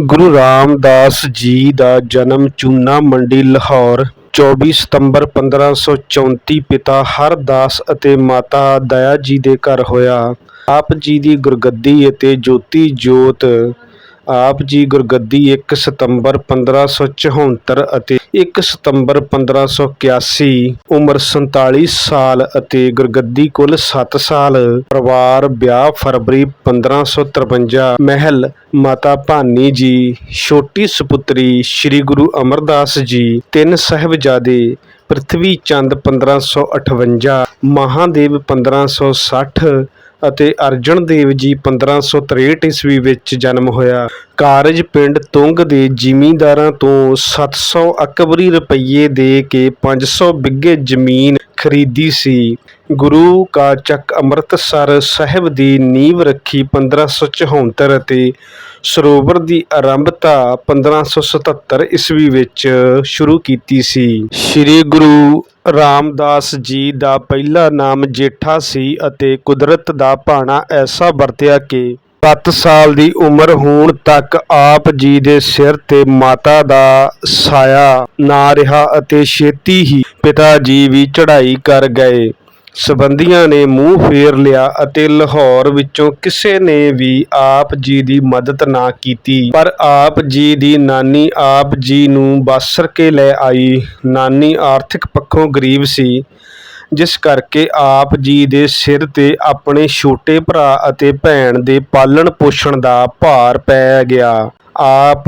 ਗੁਰੂ ਰਾਮਦਾਸ ਜੀ ਦਾ ਜਨਮ ਚੂਨਾ ਮੰਡੀ, ਲਾਹੌਰ 24 ਸਤੰਬਰ 1534 ਪਿਤਾ ਹਰਦਾਸ ਅਤੇ ਮਾਤਾ ਦਇਆ ਜੀ ਦੇ ਘਰ ਹੋਇਆ। ਆਪ ਜੀ ਦੀ ਗੁਰਗੱਦੀ ਅਤੇ ਜੋਤੀ ਜੋਤ ਆਪ ਜੀ ਗੁਰਗੱਦੀ 1 ਸਤੰਬਰ 1574 ਅਤੇ 1 ਸਤੰਬਰ 1581 ਉਮਰ 47 ਸਾਲ ਅਤੇ ਗੁਰਗੱਦੀ ਕੁੱਲ 7 ਸਾਲ, ਪਰਿਵਾਰ ਵਿਆਹ ਫਰਵਰੀ 1553 ਮਹਿਲ ਮਾਤਾ ਭਾਨੀ ਜੀ, ਛੋਟੀ ਸੁਪੁੱਤਰੀ ਸ੍ਰੀ ਗੁਰੂ ਅਮਰਦਾਸ ਜੀ, ਤਿੰਨ ਸਾਹਿਬਜ਼ਾਦੇ, ਪ੍ਰਿਥਵੀ ਚੰਦ 1558 ਮਹਾਦੇਵ 1560 ਅਤੇ ਅਰਜਨ ਦੇਵ ਜੀ 1563 ਈਸਵੀ ਵਿੱਚ ਜਨਮ ਹੋਇਆ। ਕਾਰਜ ਪਿੰਡ ਤੁੰਗ ਦੇ ਜ਼ਿਮੀਂਦਾਰਾਂ ਤੋਂ 700 ਅਕਬਰੀ ਰੁਪਏ ਦੇ ਕੇ 500 ਬਿੱਗੇ ਜ਼ਮੀਨ ਖਰੀਦੀ ਸੀ। ਗੁਰੂ ਕਾ ਚੱਕ ਅੰਮ੍ਰਿਤਸਰ ਸਾਹਿਬ ਦੀ ਨੀਂਹ ਰੱਖੀ 1574 ਅਤੇ ਸਰੋਵਰ ਦੀ ਆਰੰਭਤਾ 1577 ਈਸਵੀ ਵਿੱਚ ਸ਼ੁਰੂ ਕੀਤੀ ਸੀ। ਸ੍ਰੀ ਗੁਰੂ ਰਾਮਦਾਸ ਜੀ ਦਾ ਪਹਿਲਾ ਨਾਮ ਜੇਠਾ ਸੀ ਅਤੇ ਕੁਦਰਤ ਦਾ ਭਾਣਾ ਐਸਾ ਵਰਤਿਆ ਕਿ 7 ਸਾਲ ਦੀ ਉਮਰ ਹੋਣ ਤੱਕ ਆਪ ਜੀ ਦੇ ਸਿਰ ਤੇ ਮਾਤਾ ਦਾ ਸਾਇਆ ਨਾ ਰਿਹਾ ਅਤੇ ਛੇਤੀ ਹੀ ਪਿਤਾ ਜੀ ਵੀ ਚੜ੍ਹਾਈ ਕਰ ਗਏ। ਸਬੰਧੀਆਂ ਨੇ ਮੂੰਹ ਫੇਰ ਲਿਆ ਅਤੇ ਲਾਹੌਰ ਵਿੱਚੋਂ ਕਿਸੇ ਨੇ ਵੀ ਆਪ ਜੀ ਦੀ ਮਦਦ ਨਾ ਕੀਤੀ। ਪਰ ਆਪ ਜੀ ਦੀ ਨਾਨੀ ਆਪ ਜੀ ਨੂੰ ਬਾਸਰ ਕੇ ਲੈ ਆਈ। ਨਾਨੀ ਆਰਥਿਕ ਪੱਖੋਂ ਗਰੀਬ ਸੀ, ਜਿਸ ਕਰਕੇ ਆਪ ਜੀ ਦੇ ਸਿਰ ਤੇ ਆਪਣੇ ਛੋਟੇ ਭਰਾ ਅਤੇ ਭੈਣ ਦੇ ਪਾਲਣ ਪੋਸ਼ਣ ਦਾ ਭਾਰ ਪੈ ਗਿਆ। ਆਪ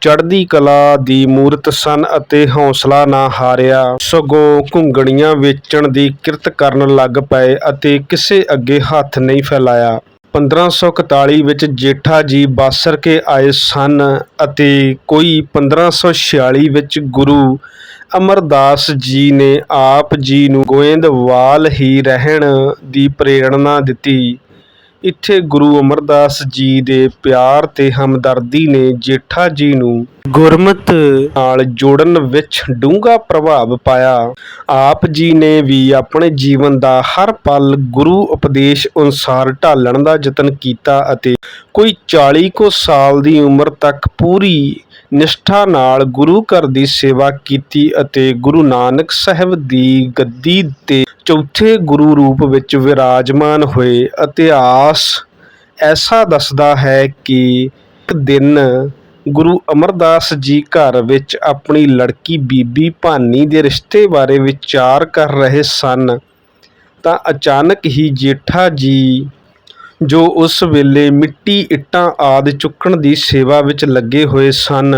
ਚੜ੍ਹਦੀ ਕਲਾ ਦੀ ਮੂਰਤ ਸਨ ਅਤੇ ਹੌਸਲਾ ਨਾ ਹਾਰਿਆ। ਸਗੋਂ ਘੁੰਗਣੀਆਂ ਵੇਚਣ ਦੀ ਕਿਰਤ ਕਰਨ ਲੱਗ ਪਏ ਅਤੇ ਕਿਸੇ ਅੱਗੇ ਹੱਥ ਨਹੀਂ ਫੈਲਾਇਆ। 1541 ਵਿੱਚ ਜੇਠਾ ਜੀ ਬਾਸਰ ਕੇ ਆਏ ਸਨ ਅਤੇ ਕੋਈ 1546 ਵਿੱਚ ਗੁਰੂ ਅਮਰਦਾਸ ਜੀ ਨੇ ਆਪ ਜੀ ਨੂੰ ਗੋਇੰਦਵਾਲ ਹੀ ਰਹਿਣ ਦੀ ਪ੍ਰੇਰਣਾ ਦਿੱਤੀ। ਇੱਥੇ ਗੁਰੂ ਅਮਰਦਾਸ ਜੀ ਦੇ ਪਿਆਰ ਤੇ ਹਮਦਰਦੀ ਨੇ ਜੇਠਾ ਜੀ ਨੂੰ ਗੁਰਮਤ ਨਾਲ ਜੋੜਨ ਵਿੱਚ ਡੂੰਘਾ ਪ੍ਰਭਾਵ ਪਾਇਆ। ਆਪ ਜੀ ਨੇ ਵੀ ਆਪਣੇ ਜੀਵਨ ਦਾ ਹਰ ਪਲ ਗੁਰੂ ਉਪਦੇਸ਼ ਅਨੁਸਾਰ ਢਾਲਣ ਦਾ ਯਤਨ ਕੀਤਾ ਅਤੇ ਕੋਈ 40 ਕੁ ਸਾਲ ਦੀ ਉਮਰ ਤੱਕ ਪੂਰੀ ਨਿਸ਼ਠਾ ਨਾਲ ਗੁਰੂ ਘਰ ਦੀ ਸੇਵਾ ਕੀਤੀ ਅਤੇ ਗੁਰੂ ਨਾਨਕ ਸਾਹਿਬ ਦੀ ਗੱਦੀ ਤੇ ਚੌਥੇ ਗੁਰੂ ਰੂਪ ਵਿੱਚ ਵਿਰਾਜਮਾਨ ਹੋਏ। ਇਤਿਹਾਸ ਐਸਾ ਦੱਸਦਾ ਹੈ ਕਿ ਇੱਕ ਦਿਨ ਗੁਰੂ ਅਮਰਦਾਸ ਜੀ ਘਰ ਵਿੱਚ ਆਪਣੀ ਲੜਕੀ ਬੀਬੀ ਭਾਨੀ ਦੇ ਰਿਸ਼ਤੇ ਬਾਰੇ ਵਿਚਾਰ ਕਰ ਰਹੇ ਸਨ। ਤਾਂ ਅਚਾਨਕ ਹੀ ਜੇਠਾ ਜੀ ਜੋ ਉਸ ਵੇਲੇ ਮਿੱਟੀ ਇੱਟਾਂ ਆਦਿ ਚੁੱਕਣ ਦੀ ਸੇਵਾ ਵਿੱਚ ਲੱਗੇ ਹੋਏ ਸਨ,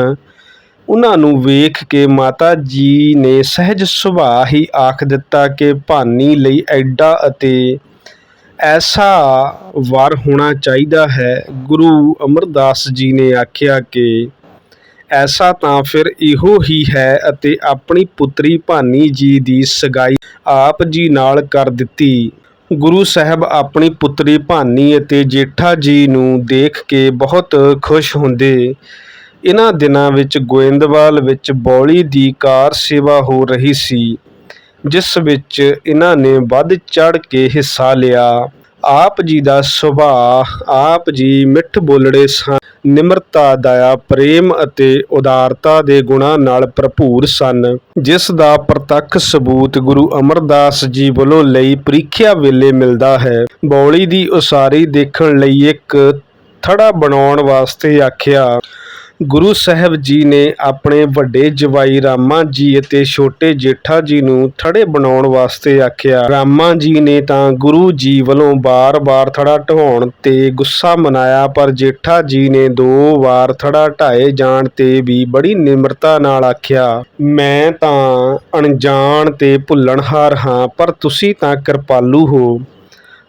ਉਹਨਾਂ ਨੂੰ ਵੇਖ ਕੇ ਮਾਤਾ ਜੀ ਨੇ ਸਹਿਜ ਸੁਭਾਅ ਹੀ ਆਖ ਦਿੱਤਾ ਕਿ ਭਾਨੀ ਲਈ ਐਡਾ ਅਤੇ ਐਸਾ ਵਰ ਹੋਣਾ ਚਾਹੀਦਾ ਹੈ। ਗੁਰੂ ਅਮਰਦਾਸ ਜੀ ਨੇ ਆਖਿਆ ਕਿ ਐਸਾ ਤਾਂ ਫਿਰ ਇਹੋ ਹੀ ਹੈ ਅਤੇ ਆਪਣੀ ਪੁੱਤਰੀ ਭਾਨੀ ਜੀ ਦੀ ਸਗਾਈ ਆਪ ਜੀ ਨਾਲ ਕਰ ਦਿੱਤੀ। ਗੁਰੂ ਸਾਹਿਬ ਆਪਣੀ ਪੁੱਤਰੀ ਭਾਨੀ ਅਤੇ ਜੇਠਾ ਜੀ ਨੂੰ ਦੇਖ ਕੇ ਬਹੁਤ ਖੁਸ਼ ਹੁੰਦੇ। ਇਹਨਾਂ ਦਿਨਾਂ ਵਿੱਚ ਗੋਇੰਦਵਾਲ ਵਿੱਚ ਬੌਲੀ ਦੀ ਕਾਰ ਸੇਵਾ ਹੋ ਰਹੀ ਸੀ, ਜਿਸ ਵਿੱਚ ਇਹਨਾਂ ਨੇ ਵੱਧ ਚੜ ਕੇ ਹਿੱਸਾ ਲਿਆ। ਆਪ ਜੀ ਦਾ ਸੁਭਾਅ, ਆਪ ਜੀ ਮਿੱਠ ਬੋਲੜੇ ਸਨ। ਨਿਮਰਤਾ, ਦਇਆ, ਪ੍ਰੇਮ ਅਤੇ ਉਦਾਰਤਾ ਦੇ ਗੁਣਾਂ ਨਾਲ ਭਰਪੂਰ ਸਨ। ਜਿਸ ਦਾ ਪ੍ਰਤੱਖ ਸਬੂਤ ਗੁਰੂ ਅਮਰਦਾਸ ਜੀ ਵੱਲੋਂ ਲਈ ਪ੍ਰੀਖਿਆ ਵੇਲੇ ਮਿਲਦਾ ਹੈ। ਬੌਲੀ ਦੀ ਉਸਾਰੀ ਦੇਖਣ ਲਈ ਇੱਕ ਥੜਾ ਬਣਾਉਣ ਵਾਸਤੇ ਆਖਿਆ ਗੁਰੂ ਸਾਹਿਬ ਜੀ ਨੇ ਆਪਣੇ ਵੱਡੇ ਜਵਾਈ ਰਾਮਾ ਜੀ ਅਤੇ ਛੋਟੇ ਜੇਠਾ ਜੀ ਨੂੰ ਥੜੇ ਬਣਾਉਣ ਵਾਸਤੇ ਆਖਿਆ। ਰਾਮਾ ਜੀ ਨੇ ਤਾਂ ਗੁਰੂ ਜੀ ਵੱਲੋਂ ਬਾਰ-ਬਾਰ ਥੜਾ ਢਹਾਉਣ ਤੇ ਗੁੱਸਾ ਮਨਾਇਆ, ਪਰ ਜੇਠਾ ਜੀ ਨੇ ਦੋ ਵਾਰ ਥੜਾ ਢਾਏ ਜਾਣ ਤੇ ਵੀ ਬੜੀ ਨਿਮਰਤਾ ਨਾਲ ਆਖਿਆ, ਮੈਂ ਤਾਂ ਅਣਜਾਣ ਤੇ ਭੁੱਲਣਹਾਰ ਹਾਂ, ਪਰ ਤੁਸੀਂ ਤਾਂ ਕਿਰਪਾਲੂ ਹੋ।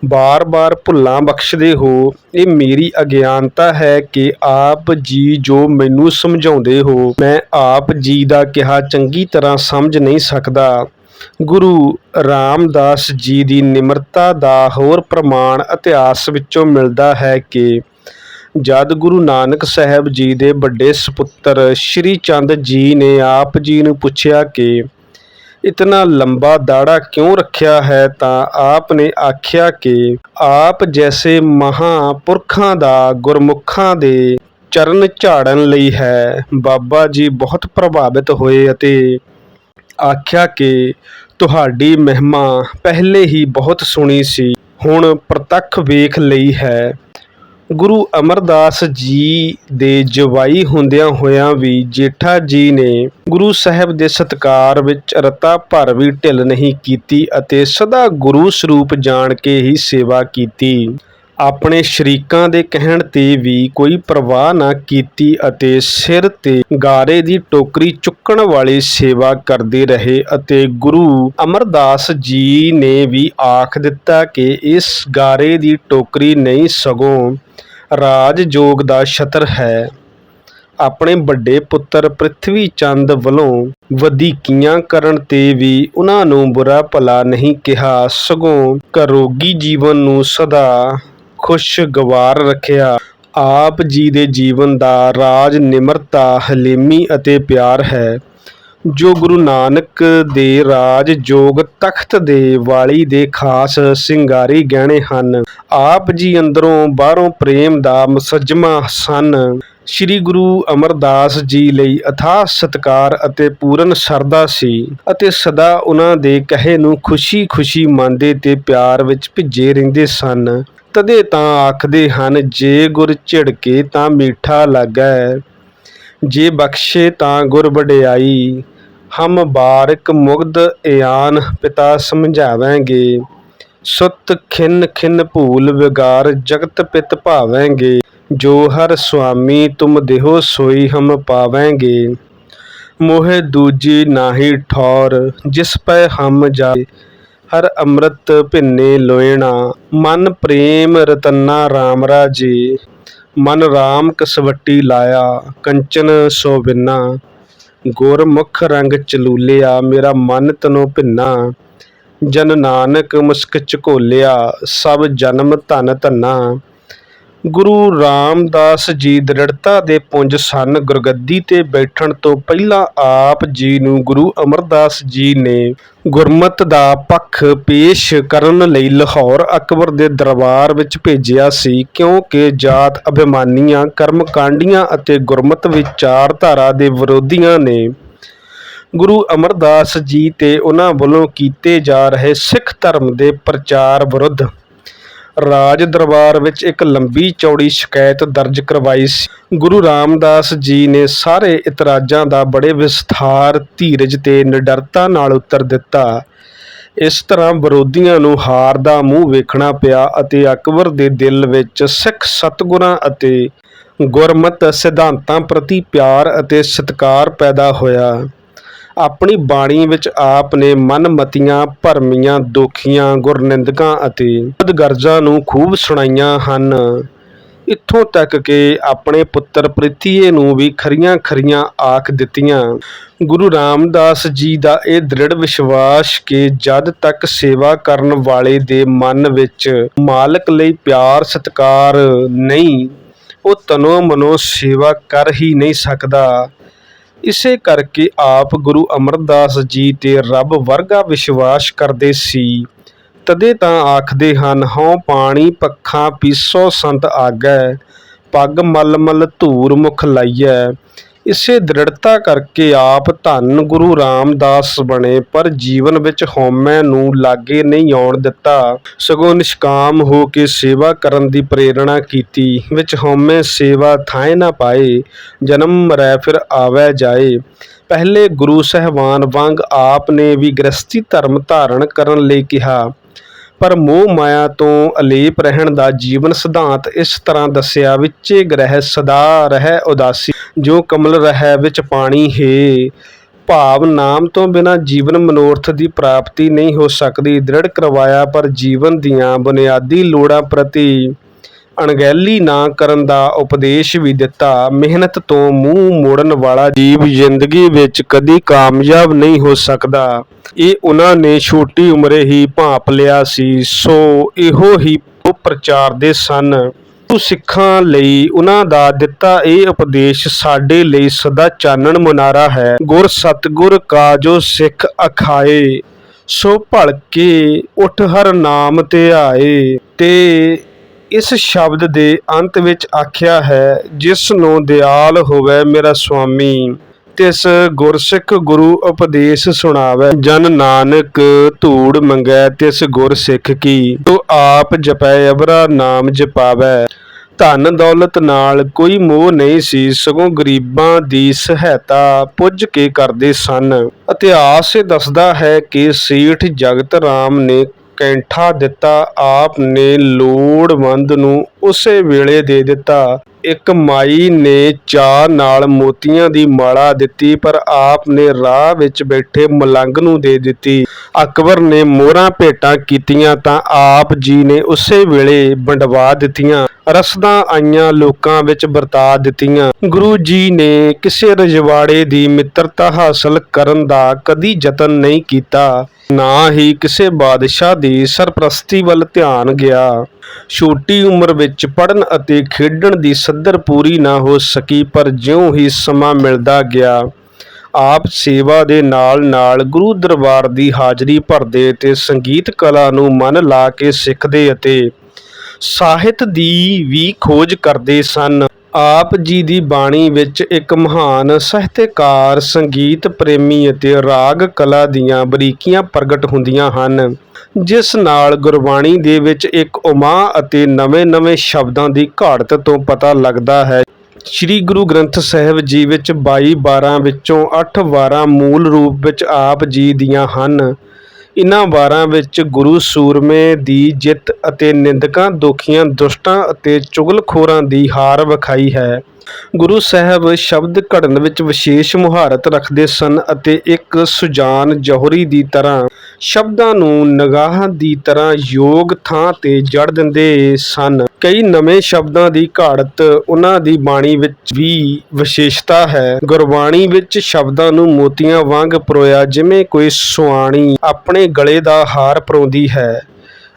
ਬਾਰ-ਬਾਰ ਭੁੱਲਾਂ ਬਖਸ਼ਦੇ ਹੋ। ਇਹ ਮੇਰੀ ਅਗਿਆਨਤਾ ਹੈ ਕਿ ਆਪ ਜੀ ਜੋ ਮੈਨੂੰ ਸਮਝਾਉਂਦੇ ਹੋ, ਮੈਂ ਆਪ ਜੀ ਦਾ ਕਿਹਾ ਚੰਗੀ ਤਰ੍ਹਾਂ ਸਮਝ ਨਹੀਂ ਸਕਦਾ। ਗੁਰੂ ਰਾਮਦਾਸ ਜੀ ਦੀ ਨਿਮਰਤਾ ਦਾ ਹੋਰ ਪ੍ਰਮਾਣ ਇਤਿਹਾਸ ਵਿੱਚੋਂ ਮਿਲਦਾ ਹੈ ਕਿ ਜਦ ਗੁਰੂ ਨਾਨਕ ਸਾਹਿਬ ਜੀ ਦੇ ਵੱਡੇ ਸਪੁੱਤਰ ਸ਼੍ਰੀ ਚੰਦ ਜੀ ਨੇ ਆਪ ਜੀ ਨੂੰ ਪੁੱਛਿਆ ਕਿ ਇਤਨਾ ਲੰਬਾ ਦਾੜਾ ਕਿਉਂ ਰੱਖਿਆ ਹੈ ਤਾਂ ਆਪ ਨੇ ਆਖਿਆ ਕਿ ਆਪ ਜੈਸੇ ਮਹਾਪੁਰਖਾਂ ਦਾ ਗੁਰਮੁਖਾਂ ਦੇ ਚਰਨ ਝਾੜਨ ਲਈ ਹੈ। ਬਾਬਾ ਜੀ ਬਹੁਤ ਪ੍ਰਭਾਵਿਤ ਹੋਏ ਅਤੇ ਆਖਿਆ ਕਿ ਤੁਹਾਡੀ ਮਹਿਮਾ ਪਹਿਲੇ ਹੀ ਬਹੁਤ ਸੁਣੀ ਸੀ, ਹੁਣ ਪ੍ਰਤੱਖ ਵੇਖ ਲਈ ਹੈ। ਗੁਰੂ ਅਮਰਦਾਸ ਜੀ ਦੇ ਜਵਾਈ ਹੁੰਦਿਆਂ ਹੋਇਆਂ ਵੀ ਜੇਠਾ ਜੀ ਨੇ ਗੁਰੂ ਸਾਹਿਬ ਦੇ ਸਤਕਾਰ ਵਿੱਚ ਰਤਾ ਭਰ ਵੀ ਢਿੱਲ ਨਹੀਂ ਕੀਤੀ ਅਤੇ ਸਦਾ ਗੁਰੂ ਸਰੂਪ ਜਾਣ ਕੇ ਹੀ ਸੇਵਾ ਕੀਤੀ। ਆਪਣੇ ਸ਼ਰੀਕਾਂ ਦੇ ਕਹਿਣ ਤੇ ਵੀ ਕੋਈ ਪਰਵਾਹ ਨਾ ਕੀਤੀ ਅਤੇ ਸਿਰ ਤੇ ਗਾਰੇ ਦੀ ਟੋਕਰੀ ਚੁੱਕਣ ਵਾਲੀ ਸੇਵਾ ਕਰਦੇ ਰਹੇ ਅਤੇ ਗੁਰੂ ਅਮਰਦਾਸ ਜੀ ਨੇ ਵੀ ਆਖ ਦਿੱਤਾ ਕਿ ਇਸ ਗਾਰੇ ਦੀ ਟੋਕਰੀ ਨਹੀਂ ਸਗੋਂ ਰਾਜ ਜੋਗ ਦਾ ਛਤਰ ਹੈ। ਆਪਣੇ ਵੱਡੇ ਪੁੱਤਰ ਪ੍ਰਿਥਵੀ ਚੰਦ ਵੱਲੋਂ ਵਧੀਕੀਆਂ ਕਰਨ ਤੇ ਵੀ ਉਹਨਾਂ ਨੂੰ ਬੁਰਾ ਭਲਾ ਨਹੀਂ ਕਿਹਾ। ਸਗੋਂ ਕਰੋਗੀ ਜੀਵਨ ਨੂੰ ਸਦਾ ਖੁਸ਼ਗਵਾਰ ਰੱਖਿਆ। ਆਪ ਜੀ ਦੇ ਜੀਵਨ ਦਾ ਰਾਜ ਨਿਮਰਤਾ, ਹਲੇਮੀ ਅਤੇ ਪਿਆਰ ਹੈ। ਜੋ ਗੁਰੂ ਨਾਨਕ ਦੇ ਰਾਜ ਜੋਗ ਤਖਤ ਦੇ ਵਾਲੀ ਦੇ ਖਾਸ ਸਿੰਗਾਰੀ ਗਹਿਣੇ ਹਨ, ਆਪ ਜੀ ਅੰਦਰੋਂ ਬਾਹਰੋਂ ਪ੍ਰੇਮ ਦਾ ਮੁਸੱਜਮਾ ਸਨ। ਸ੍ਰੀ ਗੁਰੂ ਅਮਰਦਾਸ ਜੀ ਲਈ ਅਥਾਹ ਸਤਕਾਰ ਅਤੇ ਪੂਰਨ ਸ਼ਰਧਾ ਸੀ ਅਤੇ ਸਦਾ ਉਹਨਾਂ ਦੇ ਕਹੇ ਨੂੰ ਖੁਸ਼ੀ-ਖੁਸ਼ੀ ਮੰਨਦੇ ਤੇ ਪਿਆਰ ਵਿੱਚ ਭਿੱਜੇ ਰਹਿੰਦੇ ਸਨ। ਤਦੇ ਤਾਂ ਆਖਦੇ ਹਨ, ਜੇ ਗੁਰ ਝਿੜਕੇ ਤਾਂ ਮਿੱਠਾ ਲੱਗੈ। ਜੇ ਬਖਸ਼ੇ ਤਾਂ ਗੁਰ ਵਡਿਆਈ, ਹਮ ਬਾਰਕ ਮੁਗਧ ਇਆਨ ਪਿਤਾ ਸਮਝਾਵਾਂਗੇ। ਸੁਤ ਖਿਨ ਖਿਨ ਭੂਲ ਵਿਗਾਰ ਜਗਤ ਪਿਤ ਭਾਵਾਂਗੇ। ਜੋ ਹਰ ਸੁਆਮੀ ਤੁਮ ਦੇਹੋ ਸੋਈ ਹਮ ਪਾਵਾਂਗੇ। ਮੋਹਿ ਦੂਜੀ ਨਾਹੀ ਠੌਰ, ਜਿਸ ਪੈ ਹਮ ਜਾਏ। ਹਰ ਅੰਮ੍ਰਿਤ ਭਿੰਨੇ ਲੋਇਣਾ, ਮਨ ਪ੍ਰੇਮ ਰਤਨਾ ਰਾਮ ਰਾਜੇ। ਮਨ ਰਾਮ ਕਸਵੱਟੀ ਲਾਇਆ, ਕੰਚਨ ਸੋ ਬਿਨਾ। ਗੁਰਮੁਖ ਰੰਗ ਚਲੂਲਿਆ, ਮੇਰਾ ਮਨ ਤਨੋ ਭਿੰਨਾ। ਜਨ ਨਾਨਕ ਮੁਸਕ ਝਕੋਲਿਆ, ਸਭ ਜਨਮ ਧਨ ਧੰਨਾ। ਗੁਰੂ ਰਾਮਦਾਸ ਜੀ ਦ੍ਰਿੜਤਾ ਦੇ ਪੁੰਜ ਸਨ। ਗੁਰਗੱਦੀ ਤੇ ਬੈਠਣ ਤੋਂ ਪਹਿਲਾਂ ਆਪ ਜੀ ਨੂੰ ਗੁਰੂ ਅਮਰਦਾਸ ਜੀ ਨੇ ਗੁਰਮਤ ਦਾ ਪੱਖ ਪੇਸ਼ ਕਰਨ ਲਈ ਲਾਹੌਰ ਅਕਬਰ ਦੇ ਦਰਬਾਰ ਵਿੱਚ ਭੇਜਿਆ ਸੀ, ਕਿਉਂਕਿ ਜਾਤ ਅਭਿਮਾਨੀਆਂ, ਕਰਮਕਾਂਡੀਆਂ ਅਤੇ ਗੁਰਮਤ ਵਿਚਾਰਧਾਰਾ ਦੇ ਵਿਰੋਧੀਆਂ ਨੇ ਗੁਰੂ ਅਮਰਦਾਸ ਜੀ ਤੇ ਉਹਨਾਂ ਵੱਲੋਂ ਕੀਤੇ ਜਾ ਰਹੇ ਸਿੱਖ ਧਰਮ ਦੇ ਪ੍ਰਚਾਰ ਵਿਰੁੱਧ ਰਾਜ ਦਰਬਾਰ ਵਿੱਚ ਇੱਕ ਲੰਬੀ ਚੌੜੀ ਸ਼ਿਕਾਇਤ ਦਰਜ ਕਰਵਾਈ ਸੀ। ਗੁਰੂ ਰਾਮਦਾਸ ਜੀ ਨੇ ਸਾਰੇ ਇਤਰਾਜ਼ਾਂ ਦਾ ਬੜੇ ਵਿਸਥਾਰ ਧੀਰਜ ਤੇ ਨਿਡਰਤਾ ਨਾਲ ਉੱਤਰ ਦਿੱਤਾ। ਇਸ ਤਰ੍ਹਾਂ ਵਿਰੋਧੀਆਂ ਨੂੰ ਹਾਰ ਦਾ ਮੂੰਹ ਵੇਖਣਾ ਪਿਆ ਅਤੇ ਅਕਬਰ ਦੇ ਦਿਲ ਵਿੱਚ ਸਿੱਖ ਸਤਗੁਰਾਂ ਅਤੇ ਗੁਰਮਤ ਸਿਧਾਂਤਾਂ ਪ੍ਰਤੀ ਪਿਆਰ ਅਤੇ ਸਤਿਕਾਰ ਪੈਦਾ ਹੋਇਆ। ਆਪਣੀ ਬਾਣੀ ਵਿੱਚ ਆਪ ਨੇ ਮਨਮਤੀਆਂ ਭਰਮੀਆਂ, ਦੋਖੀਆਂ, ਗੁਰਨਿੰਦਕਾਂ ਅਤੇ ਬਦਗਰਜ਼ਾਂ ਨੂੰ ਖੂਬ ਸੁਣਾਈਆਂ ਹਨ। ਇੱਥੋਂ ਤੱਕ ਕਿ ਆਪਣੇ ਪੁੱਤਰ ਪ੍ਰਿਥੀਏ ਨੂੰ ਵੀ ਖਰੀਆਂ ਖਰੀਆਂ ਆਖ ਦਿੱਤੀਆਂ। ਗੁਰੂ ਰਾਮਦਾਸ ਜੀ ਦਾ ਇਹ ਦ੍ਰਿੜ ਵਿਸ਼ਵਾਸ ਕਿ ਜਦ ਤੱਕ ਸੇਵਾ ਕਰਨ ਵਾਲੇ ਦੇ ਮਨ ਵਿੱਚ ਮਾਲਕ ਲਈ ਪਿਆਰ, ਸਤਿਕਾਰ ਨਹੀਂ, ਉਹ ਤਨੋ ਮਨੋ ਸੇਵਾ ਕਰ ਹੀ ਨਹੀਂ ਸਕਦਾ। ਇਸੇ ਕਰਕੇ ਆਪ ਗੁਰੂ ਅਮਰਦਾਸ ਜੀ ਤੇ ਰੱਬ ਵਰਗਾ ਵਿਸ਼ਵਾਸ ਕਰਦੇ ਸੀ। ਤਦੇ ਤਾਂ ਆਖਦੇ ਹਨ, ਹਉ ਪਾਣੀ ਪੱਖਾਂ ਪੀਸੋ ਸੰਤ ਆਗੈ, ਪੱਗ ਮਲ ਮਲ ਧੂਰ ਮੁਖ ਲਾਈਐ। ਇਸੇ ਦ੍ਰਿੜਤਾ ਕਰਕੇ ਆਪ ਧੰਨ ਗੁਰੂ ਰਾਮਦਾਸ ਬਣੇ, ਪਰ ਜੀਵਨ ਵਿੱਚ ਹਉਮੈ ਨੂੰ ਲਾਗੇ ਨਹੀਂ ਆਉਣ ਦਿੱਤਾ। ਸਗੋਂ ਨਿਸ਼ਕਾਮ ਹੋ ਕੇ ਸੇਵਾ ਕਰਨ ਦੀ ਪ੍ਰੇਰਣਾ ਕੀਤੀ। ਵਿੱਚ ਹਉਮੈ ਸੇਵਾ ਥਾਏ ਨਾ ਪਾਏ, ਜਨਮ ਮਰੈ ਫਿਰ ਆਵੈ ਜਾਏ। ਪਹਿਲੇ ਗੁਰੂ ਸਹਿਬਾਨ ਵਾਂਗ ਆਪ ਨੇ ਵੀ ਗ੍ਰਸਤੀ ਧਰਮ ਧਾਰਨ ਕਰਨ ਲਈ ਕਿਹਾ। ਪਰ ਮੋਹ ਮਾਇਆ ਤੋਂ ਅਲੇਪ ਰਹਿਣ ਦਾ ਜੀਵਨ ਸਿਧਾਂਤ ਇਸ ਤਰ੍ਹਾਂ ਦੱਸਿਆ, ਵਿੱਚੇ ਗ੍ਰਹਿ ਸਦਾ ਰਹਿ ਉਦਾਸੀ, ਜੋ ਕਮਲ ਰਹਿ ਵਿੱਚ ਪਾਣੀ ਹੈ। ਭਾਵ ਨਾਮ ਤੋਂ ਬਿਨਾ ਜੀਵਨ ਮਨੋਰਥ ਦੀ ਪ੍ਰਾਪਤੀ ਨਹੀਂ ਹੋ ਸਕਦੀ। ਦ੍ਰਿੜ ਕਰਵਾਇਆ ਪਰ ਜੀਵਨ ਦੀਆਂ ਬੁਨਿਆਦੀ ਲੋੜਾਂ ਪ੍ਰਤੀ ਅਣਗਹਿਲੀ ਨਾ ਕਰਨ ਦਾ ਉਪਦੇਸ਼ ਵੀ ਦਿੱਤਾ। ਮਿਹਨਤ ਤੋਂ ਮੂੰਹ ਮੋੜਨ ਵਾਲਾ ਜੀਵ ਜ਼ਿੰਦਗੀ ਵਿੱਚ ਕਦੀ ਕਾਮਯਾਬ ਨਹੀਂ ਹੋ ਸਕਦਾ। ਇਹ ਉਹਨਾਂ ਨੇ ਛੋਟੀ ਉਮਰੇ ਹੀ ਭਾਂਪ ਲਿਆ ਸੀ। ਸੋ ਇਹੋ ਹੀ ਉਹ ਪ੍ਰਚਾਰਦੇ ਸਨ। ਗੁਰੂ ਸਿੱਖਾਂ ਲਈ ਉਹਨਾਂ ਦਾ ਦਿੱਤਾ ਇਹ ਉਪਦੇਸ਼ ਸਾਡੇ ਲਈ ਸਦਾ ਚਾਨਣ ਮੁਨਾਰਾ ਹੈ। ਗੁਰ ਸਤਗੁਰ ਕਾ ਜੋ ਸਿੱਖ ਅਖਾਏ, ਸੋ ਭਲਕੇ ਉਠ ਹਰ ਨਾਮ ਤੇ ਆਏ ਤੇ ਇਸ ਸ਼ਬਦ ਦੇ ਅੰਤ ਵਿੱਚ ਆਖਿਆ ਹੈ, ਜਿਸ ਨੂੰ ਦਿਆਲ ਹੋਵੇ ਮੇਰਾ ਸੁਆਮੀ, ਤਿਸ ਗੁਰਸਿੱਖ ਗੁਰੂ ਉਪਦੇਸ਼ ਸੁਣਾਵੇ। ਜਨ ਨਾਨਕ ਧੂੜ ਮੰਗੈ ਤਿਸ ਗੁਰ ਕੀ, ਤੋ ਆਪ ਜਪੈ, ਅਬਰਾ ਨਾਮ ਜਪਾਵੈ। ਧਨ ਦੌਲਤ ਨਾਲ ਕੋਈ ਮੋਹ ਨਹੀਂ ਸੀ, ਸਗੋਂ ਗਰੀਬਾਂ ਦੀ ਸਹਾਇਤਾ ਪੁੱਜ ਕੇ ਕਰਦੇ ਸਨ। ਇਤਿਹਾਸ ਇਹ ਦੱਸਦਾ ਹੈ ਕਿ ਸੇਠ ਜਗਤ ਰਾਮ ਨੇ ਕੈਂਠਾ ਦਿੱਤਾ ਆਪ ਨੇ ਲੋੜਵੰਦ ਨੂੰ ਉਸੇ ਵੇਲੇ ਦੇ ਦਿੱਤਾ। ਇੱਕ ਮਾਈ ਨੇ ਚਾਹ ਨਾਲ ਮੋਤੀਆਂ ਦੀ ਮਾਲਾ ਦਿੱਤੀ, ਪਰ ਆਪ ਨੇ ਰਾਹ ਵਿੱਚ ਬੈਠੇ ਮਲੰਗ ਨੂੰ ਦੇ ਦਿੱਤੀ। ਅਕਬਰ ਨੇ ਮੋਹਰਾਂ ਭੇਟਾਂ ਕੀਤੀਆਂ ਤਾਂ ਆਪ ਜੀ ਨੇ ਉਸੇ ਵੇਲੇ ਵੰਡਵਾ ਦਿੱਤੀਆਂ। ਰਸਦਾਂ ਆਈਆਂ, ਲੋਕਾਂ ਵਿੱਚ ਵਰਤਾ ਦਿੱਤੀਆਂ। ਗੁਰੂ ਜੀ ਨੇ ਕਿਸੇ ਰਜਵਾੜੇ ਦੀ ਮਿੱਤਰਤਾ ਹਾਸਲ ਕਰਨ ਦਾ ਕਦੀ ਯਤਨ ਨਹੀਂ ਕੀਤਾ। ਨਾ ਹੀ ਕਿਸੇ ਬਾਦਸ਼ਾਹ ਦੀ ਸਰਪ੍ਰਸਤੀ ਵੱਲ ਧਿਆਨ ਗਿਆ। ਛੋਟੀ ਉਮਰ ਵਿੱਚ ਪੜ੍ਹਨ ਅਤੇ ਖੇਡਣ ਦੀ ਸੱਧਰ ਪੂਰੀ ਨਾ ਹੋ ਸਕੀ, ਪਰ ਜਿਉਂ ਹੀ ਸਮਾਂ ਮਿਲਦਾ ਗਿਆ, ਆਪ ਸੇਵਾ ਦੇ ਨਾਲ-ਨਾਲ ਗੁਰੂ ਦਰਬਾਰ ਦੀ ਹਾਜ਼ਰੀ ਭਰਦੇ ਤੇ ਸੰਗੀਤ ਕਲਾ ਨੂੰ ਮਨ ਲਾ ਕੇ ਸਿੱਖਦੇ ਅਤੇ ਸਾਹਿਤ ਦੀ ਵੀ ਖੋਜ ਕਰਦੇ ਸਨ। ਆਪ ਜੀ ਦੀ ਬਾਣੀ ਵਿੱਚ ਇੱਕ ਮਹਾਨ ਸਾਹਿਤਕਾਰ, ਸੰਗੀਤ ਪ੍ਰੇਮੀ ਅਤੇ ਰਾਗ ਕਲਾ ਦੀਆਂ ਬਰੀਕੀਆਂ ਪ੍ਰਗਟ ਹੁੰਦੀਆਂ ਹਨ, ਜਿਸ ਨਾਲ ਗੁਰਬਾਣੀ ਦੇ ਵਿੱਚ ਇੱਕ ਉਮਾ ਅਤੇ ਨਵੇਂ-ਨਵੇਂ ਸ਼ਬਦਾਂ ਦੀ ਘਾੜਤ ਤੋਂ ਪਤਾ ਲੱਗਦਾ ਹੈ। ਸ੍ਰੀ ਗੁਰੂ ਗ੍ਰੰਥ ਸਾਹਿਬ ਜੀ ਵਿੱਚ 22 ਵਾਰਾਂ ਵਿੱਚੋਂ 8 ਵਾਰਾਂ ਮੂਲ ਰੂਪ ਵਿੱਚ ਆਪ ਜੀ ਦੀਆਂ ਹਨ। ਇਨ੍ਹਾਂ ਵਾਰਾਂ ਵਿੱਚ ਗੁਰੂ ਸੂਰਮੇ ਦੀ ਜਿੱਤ ਅਤੇ ਨਿੰਦਕਾਂ, ਦੁਖੀਆਂ, ਦੁਸ਼ਟਾਂ ਅਤੇ ਚੁਗਲਖੋਰਾਂ ਦੀ ਹਾਰ ਵਿਖਾਈ ਹੈ। ਗੁਰੂ ਸਾਹਿਬ ਸ਼ਬਦ ਘੜਨ ਵਿੱਚ ਵਿਸ਼ੇਸ਼ ਮੁਹਾਰਤ ਰੱਖਦੇ ਸਨ ਅਤੇ ਇੱਕ ਸੁਜਾਨ ਜੋਹਰੀ ਦੀ ਤਰ੍ਹਾਂ ਸ਼ਬਦਾਂ ਨੂੰ ਨਿਗਾਹ ਦੀ ਤਰ੍ਹਾਂ ਯੋਗ ਥਾਂ ਤੇ ਜੜ ਦਿੰਦੇ ਸਨ। ਕਈ ਨਵੇਂ ਸ਼ਬਦਾਂ ਦੀ ਘਾੜਤ ਉਹਨਾਂ ਦੀ ਬਾਣੀ ਵਿੱਚ ਵੀ ਵਿਸ਼ੇਸ਼ਤਾ ਹੈ। ਗੁਰਬਾਣੀ ਵਿੱਚ ਸ਼ਬਦਾਂ ਨੂੰ ਮੋਤੀਆਂ ਵਾਂਗ ਪਰੋਇਆ ਜਿਵੇਂ ਕੋਈ ਸੁਆਣੀ ਆਪਣੇ ਗਲੇ ਦਾ ਹਾਰ ਪਰੋਂਦੀ ਹੈ।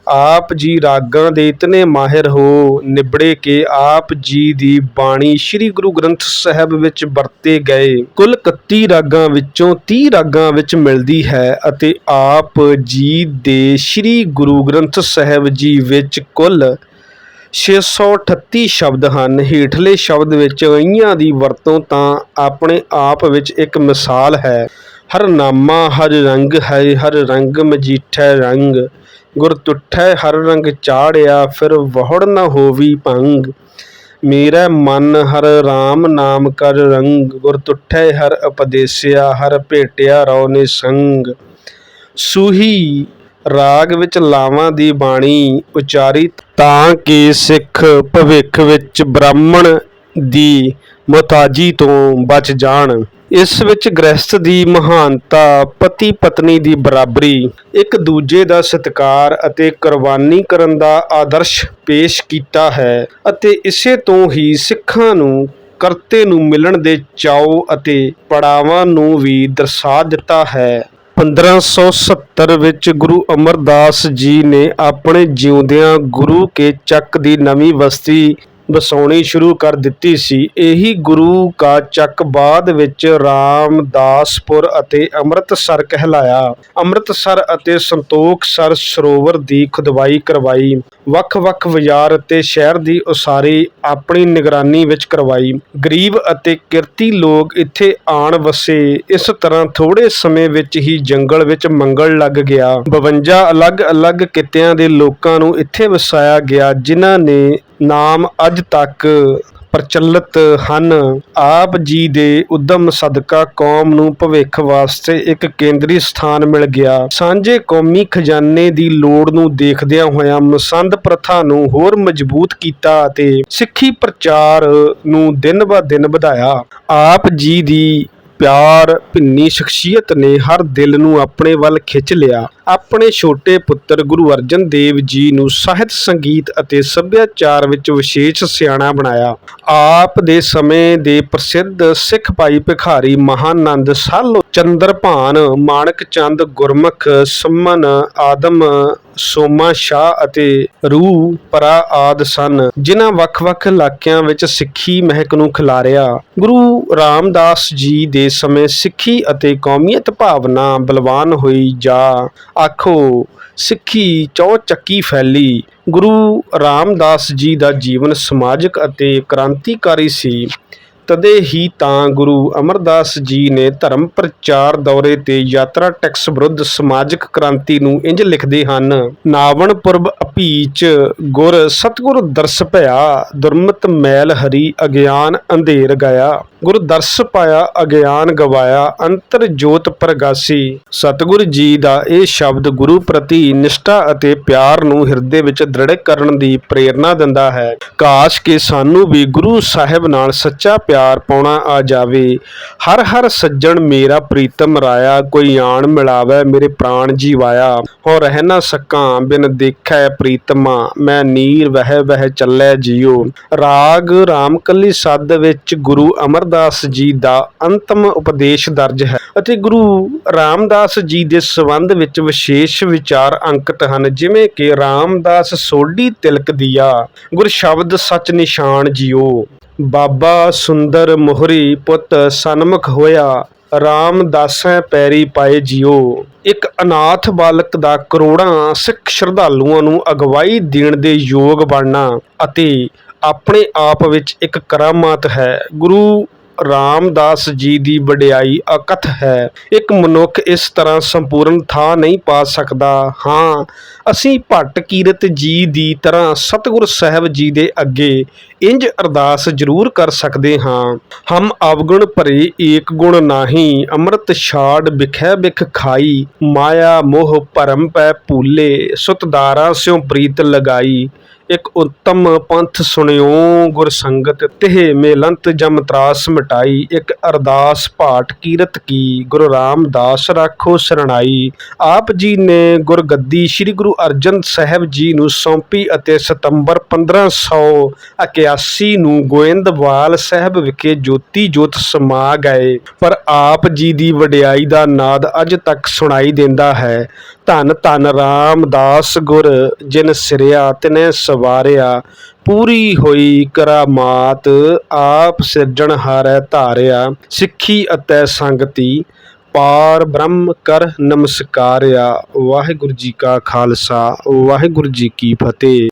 ਆਪ ਜੀ ਰਾਗਾਂ ਦੇ ਇਤਨੇ ਮਾਹਿਰ ਹੋ, ਨਿਬੜੇ ਕਿ ਆਪ ਜੀ ਦੀ ਬਾਣੀ ਸ੍ਰੀ ਗੁਰੂ ਗ੍ਰੰਥ ਸਾਹਿਬ ਵਿੱਚ ਵਰਤੇ ਗਏ। ਕੁੱਲ 31 ਰਾਗਾਂ ਵਿੱਚੋਂ 30 ਰਾਗਾਂ ਵਿੱਚ ਮਿਲਦੀ ਹੈ ਅਤੇ ਆਪ ਜੀ ਦੇ ਸ੍ਰੀ ਗੁਰੂ ਗ੍ਰੰਥ ਸਾਹਿਬ ਜੀ ਵਿੱਚ ਕੁੱਲ 638 ਸ਼ਬਦ ਹਨ। ਹੇਠਲੇ ਸ਼ਬਦ ਵਿੱਚ ਅਈਆਂ ਦੀ ਵਰਤੋਂ ਤਾਂ ਆਪਣੇ ਆਪ ਵਿੱਚ ਇੱਕ ਮਿਸਾਲ ਹੈ। ਹਰ ਨਾਮਾ ਹਰ ਰੰਗ ਹੈ, ਹਰ ਰੰਗ ਮਜੀਠੈ ਰੰਗ। ਗੁਰ ਤੁਠੈ ਹਰ ਰੰਗ ਚਾੜਿਆ, ਫਿਰ ਵਹੜ ਨ ਹੋਵੀ ਭੰਗ। ਮੇਰਾ ਮਨ ਹਰ RAM ਨਾਮ ਕਰ ਰੰਗ। ਗੁਰ ਤੁਠੈ ਹਰ ਉਪਦੇਸਿਆ, ਹਰ ਭੇਟਿਆ ਰਉ ਨੇ ਸੰਗ ਸੂਹੀ ਰਾਗ ਵਿੱਚ ਲਾਵਾਂ ਦੀ ਬਾਣੀ ਉਚਾਰੀ, ਤਾਂ ਕਿ ਸਿੱਖ ਭਵਿੱਖ ਵਿੱਚ ਬ੍ਰਾਹਮਣ ਦੀ ਮੁਤਾਜੀ ਤੋਂ ਬਚ ਜਾਣ। ਇਸ ਵਿੱਚ ਗ੍ਰਹਿਸਥ ਦੀ ਮਹਾਨਤਾ ਪਤੀ ਪਤਨੀ ਦੀ ਬਰਾਬਰੀ, ਇੱਕ ਦੂਜੇ ਦਾ ਸਤਿਕਾਰ ਅਤੇ ਕੁਰਬਾਨੀ ਕਰਨ ਦਾ ਆਦਰਸ਼ ਪੇਸ਼ ਕੀਤਾ ਹੈ ਅਤੇ ਇਸੇ ਤੋਂ ਹੀ ਸਿੱਖਾਂ ਨੂੰ ਕਰਤੇ ਨੂੰ ਮਿਲਣ ਦੇ ਚਾਉ ਅਤੇ ਪੜਾਵਾਂ ਨੂੰ ਵੀ ਦਰਸਾ ਦਿੱਤਾ ਹੈ। 1570 ਵਿੱਚ ਗੁਰੂ ਅਮਰਦਾਸ ਜੀ ਨੇ ਆਪਣੇ ਜਿਉਂਦਿਆਂ ਗੁਰੂ ਕੇ ਚੱਕ ਦੀ ਨਵੀਂ ਬਸਤੀ ਵਸਾਉਣੀ ਸ਼ੁਰੂ ਕਰ ਦਿੱਤੀ ਸੀ। ਇਹੀ ਗੁਰੂ ਕਾ ਚੱਕ ਬਾਅਦ ਵਿੱਚ ਰਾਮਦਾਸਪੁਰ ਅਤੇ ਅੰਮ੍ਰਿਤਸਰ ਕਹਿਲਾਇਆ। ਅੰਮ੍ਰਿਤਸਰ ਅਤੇ ਸੰਤੋਖਸਰ ਸਰੋਵਰ ਦੀ ਖੁਦਵਾਈ ਕਰਵਾਈ। ਵੱਖ-ਵੱਖ ਬਾਜ਼ਾਰ ਅਤੇ ਸ਼ਹਿਰ ਦੀ ਉਸਾਰੀ ਆਪਣੀ ਨਿਗਰਾਨੀ ਵਿੱਚ ਕਰਵਾਈ। ਗਰੀਬ ਅਤੇ ਕਿਰਤੀ ਲੋਕ ਇੱਥੇ ਆਣ ਵਸੇ। ਇਸ ਤਰ੍ਹਾਂ ਥੋੜੇ ਸਮੇਂ ਵਿੱਚ ਹੀ ਜੰਗਲ ਵਿੱਚ ਮੰਗਲ ਲੱਗ ਗਿਆ। 52 ਅਲੱਗ-ਅਲੱਗ ਕਿੱਤਿਆਂ ਦੇ ਲੋਕਾਂ ਨੂੰ ਇੱਥੇ ਵਸਾਇਆ ਗਿਆ, ਜਿਨ੍ਹਾਂ ਨੇ ਨਾਮ ਅੱਜ ਤੱਕ ਪ੍ਰਚਲਿਤ ਹਨ। ਆਪ ਜੀ ਦੇ ਉਦਮ ਸਦਕਾ ਕੌਮ ਨੂੰ ਭਵਿੱਖ ਵਾਸਤੇ ਇੱਕ ਕੇਂਦਰੀ ਸਥਾਨ ਮਿਲ ਗਿਆ। ਸਾਂਝੇ ਕੌਮੀ ਖਜ਼ਾਨੇ ਦੀ ਲੋੜ ਨੂੰ ਦੇਖਦਿਆਂ ਹੋਇਆਂ ਮਸੰਦ ਪ੍ਰਥਾ ਨੂੰ ਹੋਰ ਮਜ਼ਬੂਤ ਕੀਤਾ ਅਤੇ ਸਿੱਖੀ ਪ੍ਰਚਾਰ ਨੂੰ ਦਿਨ ਬ ਦਿਨ ਵਧਾਇਆ। ਆਪ ਜੀ ਦੀ ਪਿਆਰ, ਭਿੰਨੀ ਸ਼ਖਸੀਅਤ ਨੇ ਹਰ ਦਿਲ ਨੂੰ ਆਪਣੇ ਵੱਲ ਖਿੱਚ ਲਿਆ। ਆਪਣੇ ਛੋਟੇ ਪੁੱਤਰ ਗੁਰੂ ਅਰਜਨ ਦੇਵ ਜੀ ਨੂੰ ਸਾਹਿਤ ਸੰਗੀਤ ਅਤੇ ਸੱਭਿਆਚਾਰ ਵਿੱਚ ਵਿਸ਼ੇਸ਼ ਸਿਆਣਾ ਬਣਾਇਆ। ਆਪ ਦੇ ਸਮੇਂ ਦੇ ਪ੍ਰਸਿੱਧ ਸਿੱਖ ਭਾਈ ਭਿਖਾਰੀ ਮਹਾਨੰਦ ਸਾਲੋ ਚੰਦਰਭਾਨ ਮਾਣਕ ਚੰਦ, ਗੁਰਮੁਖ, ਸੰਮਨ, ਆਦਮ, ਸੋਮਾ ਸ਼ਾਹ ਅਤੇ ਰੂਹ ਪਰਾ ਆਦ ਸਨ, ਜਿਨ੍ਹਾਂ ਵੱਖ-ਵੱਖ ਇਲਾਕਿਆਂ ਵਿੱਚ ਸਿੱਖੀ ਮਹਿਕ ਨੂੰ ਖਿਲਾਰਿਆ। ਗੁਰੂ ਰਾਮਦਾਸ ਜੀ ਦੇ ਸਮੇਂ ਸਿੱਖੀ ਅਤੇ ਕੌਮੀਅਤ ਭਾਵਨਾ ਬਲਵਾਨ ਹੋਈ ਜਾ। ਆਖੋ, ਸਿੱਖੀ ਚੌ ਚੱਕੀ ਫੈਲੀ। ਗੁਰੂ ਰਾਮਦਾਸ ਜੀ ਦਾ ਜੀਵਨ ਸਮਾਜਿਕ ਅਤੇ ਕ੍ਰਾਂਤੀਕਾਰੀ ਸੀ। ਤਦੇ ਹੀ ਤਾਂ ਗੁਰੂ ਅਮਰਦਾਸ ਜੀ ਨੇ ਧਰਮ ਪ੍ਰਚਾਰ ਦੌਰੇ ਤੇ ਯਾਤਰਾ ਟੈਕਸ ਵਿਰੁੱਧ ਸਮਾਜਿਕ ਕ੍ਰਾਂਤੀ ਨੂੰ ਇੰਜ ਲਿਖਦੇ ਹਨ, ਨਾਵਣ ਪੁਰਬ ਅਪੀਚ ਗੁਰ ਸਤਗੁਰ ਦਰਸ ਭਇਆ, ਦੁਰਮਤ ਮੈਲ ਹਰੀ ਅਗਿਆਨ ਅੰਧੇਰ ਗਿਆ ਗੁਰ ਦਰਸ ਪਾਇਆ, ਅਗਿਆਨ ਗਵਾਇਆ, ਅੰਤਰ ਜੋਤ ਪ੍ਰਗਾਸੀ। ਸਤਿਗੁਰ ਜੀ ਦਾ ਇਹ ਸ਼ਬਦ ਗੁਰੂ ਪ੍ਰਤੀ ਨਿਸ਼ਠਾ ਅਤੇ ਪਿਆਰ ਨੂੰ ਹਿਰਦੇ ਵਿੱਚ ਦ੍ਰਿੜ ਕਰਨ ਦੀ ਪ੍ਰੇਰਣਾ ਦਿੰਦਾ ਹੈ। ਕਾਸ਼ ਕਿ ਸਾਨੂੰ ਵੀ ਗੁਰੂ ਸਾਹਿਬ ਨਾਲ ਸੱਚਾ ਪਿਆਰ ਪਾਉਣਾ ਆ ਜਾਵੇ। ਹਰ ਹਰ ਸੱਜਣ ਮੇਰਾ ਪ੍ਰੀਤਮ ਰਾਇਆ, ਕੋਈ ਆਣ ਮਿਲਾਵੇ ਮੇਰੇ ਪ੍ਰਾਣ ਜੀਵਾਇਆ। ਹੋ ਰਹਿ ਨਾ ਸਕਾਂ ਬਿਨ ਦੇਖੈ ਪ੍ਰੀਤਮਾ, ਮੈਂ ਨੀਰ ਵਹਿ ਵਹਿ ਚੱਲੇ ਜੀਓ। ਰਾਗ ਰਾਮਕਲੀ ਸੱਦ ਵਿੱਚ ਗੁਰੂ ਅਮਰਦਾਸ ਜੀ ਦਾ ਅੰਤਮ ਉਪਦੇਸ਼ ਦਰਜ ਹੈ। ਅਤੇ ਗੁਰੂ ਰਾਮਦਾਸ ਜੀ ਦੇ ਸੰਬੰਧ ਵਿੱਚ ਵਿਸ਼ੇਸ਼ ਵਿਚਾਰ ਅੰਕਿਤ ਹਨ, ਜਿਵੇਂ ਕਿ ਰਾਮਦਾਸ ਸੋਢੀ ਤਿਲਕ ਦੀਆ, ਗੁਰ ਸ਼ਬਦ ਸਚ ਨਿਸ਼ਾਨ ਜਿਓ। ਬਾਬਾ ਸੁੰਦਰ ਮੋਹਰੀ ਪੁੱਤ ਸਨਮੁਖ ਹੋਇਆ ਰਾਮਦਾਸੈ ਪੈਰੀ ਪਾਏ ਜਿਓ। ਇੱਕ ਅਨਾਥ ਬਾਲਕ ਦਾ ਕਰੋੜਾਂ ਸਿੱਖ ਸ਼ਰਧਾਲੂਆਂ ਨੂੰ ਅਗਵਾਈ ਦੇਣ ਦੇ ਯੋਗ ਬਣਨਾ ਅਤੇ ਆਪਣੇ ਆਪ ਵਿੱਚ ਇੱਕ ਕਰਾਮਾਤ ਹੈ। ਗੁਰੂ ਰਾਮਦਾਸ ਜੀ ਦੀ ਵਡਿਆਈ ਅਕਥ ਹੈ। ਇੱਕ ਮਨੁੱਖ ਇਸ ਤਰ੍ਹਾਂ ਸੰਪੂਰਨ ਥਾਂ ਨਹੀਂ ਪਾ ਸਕਦਾ। ਹਾਂ, ਅਸੀਂ ਭੱਟ ਕੀਰਤ ਜੀ ਦੀ ਤਰ੍ਹਾਂ ਸਤਿਗੁਰ ਸਾਹਿਬ ਜੀ ਦੇ ਅੱਗੇ ਇੰਜ ਅਰਦਾਸ ਜ਼ਰੂਰ ਕਰ ਸਕਦੇ ਹਾਂ। ਹਮ ਅਵਗੁਣ ਭਰੇ ਏਕ ਗੁਣ ਨਾਹੀ, ਅੰਮ੍ਰਿਤ ਛਾੜ ਬਿਖੈ ਵਿਖ ਖਾਈ, ਮਾਇਆ ਮੋਹ ਭਰਮ ਪੈ ਭੂਲੇ, ਸੁਤਦਾਰਾ ਸਿਉ ਪ੍ਰੀਤ ਲਗਾਈ। ਇਕ ਉਤਮ ਪੰਥ ਸੁਣਿਓ, ਗੁਰ ਸੰਗਤ ਤਿਹ ਮੇਲੰਤ ਜਮ ਤਰਾਸ ਮਿਟਾਈ, ਇੱਕ ਅਰਦਾਸ ਭਾਟ ਕੀਰਤ ਕੀ, ਗੁਰੂ ਰਾਮਦਾਸ ਰਾਖੋ ਸਰਣਾਈ। ਆਪ ਜੀ ਨੇ ਗੁਰਗੱਦੀ ਸ੍ਰੀ ਗੁਰੂ ਅਰਜਨ ਸਾਹਿਬ ਜੀ ਨੂੰ ਸੌਂਪੀ ਅਤੇ ਸਤੰਬਰ 1581 ਨੂੰ ਗੋਇੰਦਵਾਲ ਸਾਹਿਬ ਵਿਖੇ ਜੋਤੀ ਜੋਤ ਸਮਾ ਗਏ। ਪਰ ਆਪ ਜੀ ਦੀ ਵਡਿਆਈ ਦਾ ਨਾਦ ਅੱਜ ਤੱਕ ਸੁਣਾਈ ਦਿੰਦਾ ਹੈ। ਧੰਨ ਧੰਨ ਰਾਮਦਾਸ ਗੁਰ, ਜਿਨ ਸਿਰਿਆ ਤਿਨੇ ਸਵਾਰਿਆ, ਪੂਰੀ ਹੋਈ ਕਰਾਮਾਤ, ਆਪ ਸਿਰਜਣਹਾਰੈ ਧਾਰਿਆ, ਸਿੱਖੀ ਅਤੇ ਸੰਗਤੀ, ਪਾਰ ਬ੍ਰਹਮ ਕਰ ਨਮਸਕਾਰਿਆ। ਵਾਹਿਗੁਰੂ ਜੀ ਕਾ ਖਾਲਸਾ, ਵਾਹਿਗੁਰੂ ਜੀ ਕੀ ਫਤਿਹ।